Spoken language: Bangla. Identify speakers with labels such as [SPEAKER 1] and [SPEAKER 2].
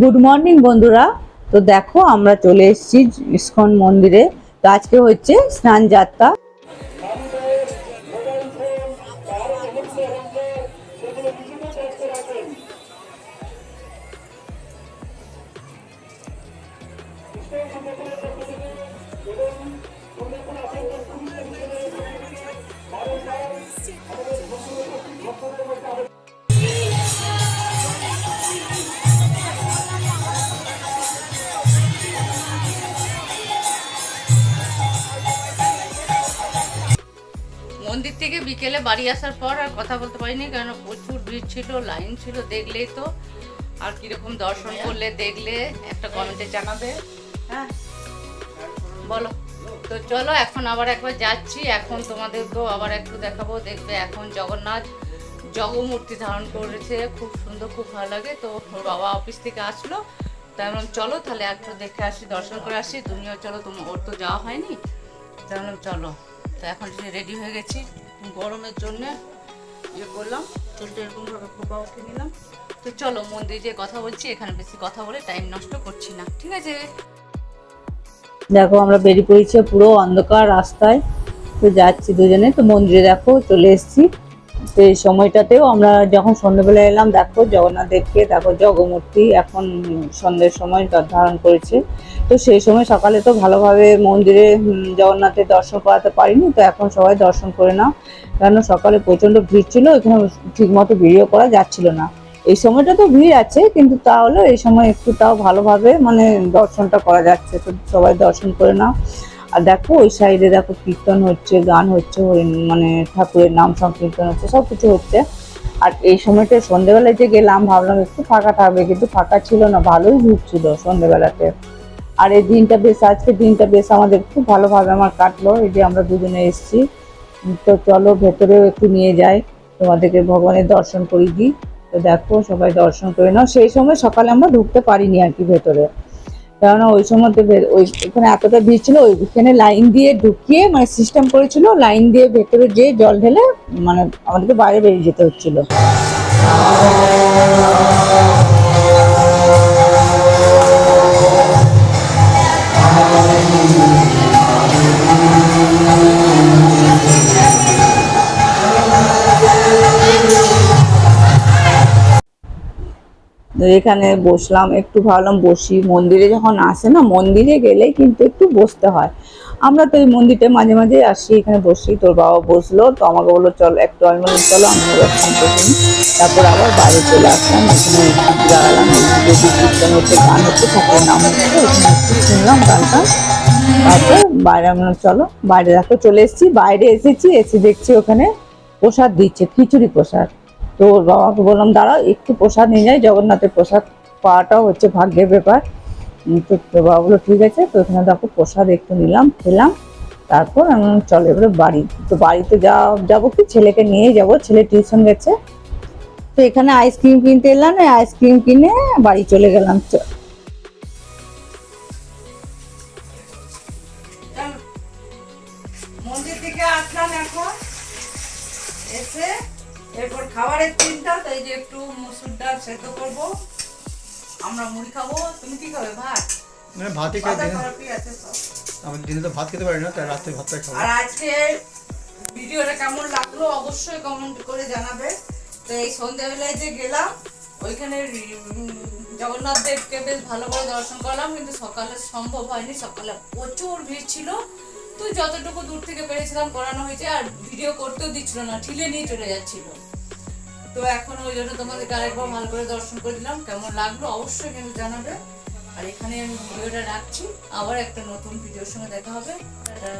[SPEAKER 1] গুড মর্নিং বন্ধুরা। তো দেখো, আমরা চলে এসেছি ইস্কন মন্দিরে। তো আজকে হচ্ছে স্নান যাত্রা।
[SPEAKER 2] মন্দির থেকে বিকেলে বাড়ি আসার পর আর কথা বলতে পারিনি কারণ প্রচুর ভিড় ছিল, লাইন ছিল, দেখলেই তো। আর কীরকম দর্শন করলে দেখলে, একটা কমেন্টে জানাবে। হ্যাঁ বলো। তো চলো, এখন আবার একবার যাচ্ছি, এখন তোমাদেরকেও আবার একটু দেখাবো, দেখবে এখন জগন্নাথ জগমূর্তি ধারণ করেছে, খুব সুন্দর, খুব ভালো লাগে। তো ওর বাবা অফিস থেকে আসলো তাই বললাম, চলো তাহলে একটু দেখে আসি, দর্শন করে আসি। তুমিও চলো তুমি ওর তো যাওয়া হয়নি। তাই বললাম, চলো। তো এখন রেডি হয়ে গেছি, গরমের জন্যে ইয়ে করলাম, চুলটা এরকমভাবে খোপা উঠে নিলাম। তো চলো মন্দিরে যে কথা বলছি, এখানে বেশি কথা বলে টাইম নষ্ট করছি না, ঠিক আছে?
[SPEAKER 1] দেখো, আমরা বেরিয়ে পড়েছি পুরো অন্ধকার রাস্তায়। তো যাচ্ছি দুজনে, তো মন্দিরে দেখো, চলে এসেছি। এই সময়টাতেও আমরা যখন সন্ধ্যেবেলা এলাম, দেখো জগন্নাথ দেবকে দেখো জগমূর্তি এখন সন্ধ্যের সময় ধারণ করেছে। তো সেই সময় সকালে তো ভালোভাবে মন্দিরে জগন্নাথের দর্শন করাতে পারিনি, তো এখন সবাই দর্শন করে নাও। কেন সকালে প্রচণ্ড ভিড় ছিল, এখানে ঠিকমতো ভিডিও করা যাচ্ছিল না। এই সময়টা তো ভিড় আছে, কিন্তু তাহলে এই সময় একটু তাও ভালোভাবে মানে দর্শনটা করা যাচ্ছে। তো সবাই দর্শন করে নাও। আর দেখো, ওই সাইডে দেখো কীর্তন হচ্ছে, গান হচ্ছে মানে ঠাকুরের নাম সংকীর্তন হচ্ছে, সব কিছু হচ্ছে। আর এই সময়টা সন্ধেবেলায় যে গেলাম, ভাবলাম একটু ফাঁকা থাকবে, কিন্তু ফাঁকা ছিল না, ভালোই ভিড় ছিল সন্ধেবেলাতে। আর এই দিনটা বেশ, আজকে দিনটা বেশ আমাদের খুব ভালোভাবে আমার কাটলো, এই যে আমরা দুজনে এসেছি। তো চলো, ভেতরেও একটু নিয়ে যাই, তোমাদেরকে ভগবানের দর্শন করি দিই। তো দেখো, সবাই দর্শন করে নাও। সেই সময় সকালে আমরা ঢুকতে পারিনি আর কি ভেতরে। কেননা ওই সময় ওই ওখানে এতটা ভিড় ছিল, ওইখানে লাইন দিয়ে ঢুকিয়ে মানে সিস্টেম করেছিল, লাইন দিয়ে ভেতরে যে জল ঢেলে মানে আমাদেরকে বাইরে বেরিয়ে যেতে হচ্ছিল। এখানে বসলাম, একটু ভাবলাম বসি। মন্দিরে যখন আসে না, মন্দিরে গেলেই কিন্তু একটু বসতে হয়। আমরা তো এই মন্দিরটা মাঝে মাঝে আসি, এখানে বসি। তোর বাবা বসল, তো আমাকে বলল, চল, একটু আমি বললাম চলো আমি করি তারপর আবার বাইরে চলে আসলাম। এখানে দাঁড়ালাম কীর্তন হচ্ছে, গান হচ্ছে, ঠাকুরের নাম হচ্ছে একটু শুনলাম গানটা। তারপর বাইরে আমরা, চলো, বাইরে দেখো, চলে এসেছি। বাইরে এসেছি, এসে দেখছি ওখানে প্রসাদ দিচ্ছে, খিচুড়ি প্রসাদ। তো ওর বাবাকে বললাম দাঁড়াও একটু প্রসাদ নিয়ে যাই, জগন্নাথের প্রসাদ পাওয়াটাও হচ্ছে ভাগ্যের ব্যাপার। তো বাবা বলল, ঠিক আছে, তো ওখানে দেখো, প্রসাদ একটু নিলাম, খেলাম, তারপর আমি চলো এবারে বাড়ি। তো বাড়িতে যা, যাব কি, ছেলেকে নিয়ে যাব, ছেলে টিউশন গেছে। তো এখানে আইসক্রিম কিনতে এলাম আইসক্রিম কিনে বাড়ি চলে গেলাম।
[SPEAKER 2] মন্দির থেকে আসলাম এখন। এসে এরপর খাবারের চিন্তা তাই যে একটু মসুর ডাল সেদ্ধ করব। আমরা মুড়ি খাব। তুমি কি খাবে? ভাত?
[SPEAKER 3] মানে ভাতই খাই
[SPEAKER 2] সব?
[SPEAKER 3] আমি দিনে তো ভাত খেতে পারি না তাই রাত্রে ভাতটা খাব।
[SPEAKER 2] আর আজকে ভিডিওটা কেমন লাগল অবশ্যই কমেন্ট করে জানাবে। তো এই সন্ধ্যাবেলায় যে গেলাম ওইখানে জগন্নাথ দেবকে বেশ ভালো করে দর্শন করলাম কিন্তু সকালে সম্ভব হয়নি। সকালে প্রচুর ভিড় ছিল। তো যতটুকু দূর থেকে পেরেছিলাম করানো হয়েছে আর ভিডিও করতেও দিচ্ছিল না ঠিলে নিয়ে চলে যাচ্ছিল। তো এখন ওই জন্য তোমাদেরকে আরেকবার মাল করে দর্শন করে দিলাম। কেমন লাগল অবশ্যই কিন্তু জানাবে। আর এখানে আমি ভিডিওটা রাখছি। আবার একটা নতুন ভিডিওর সঙ্গে দেখা হবে। টাটা।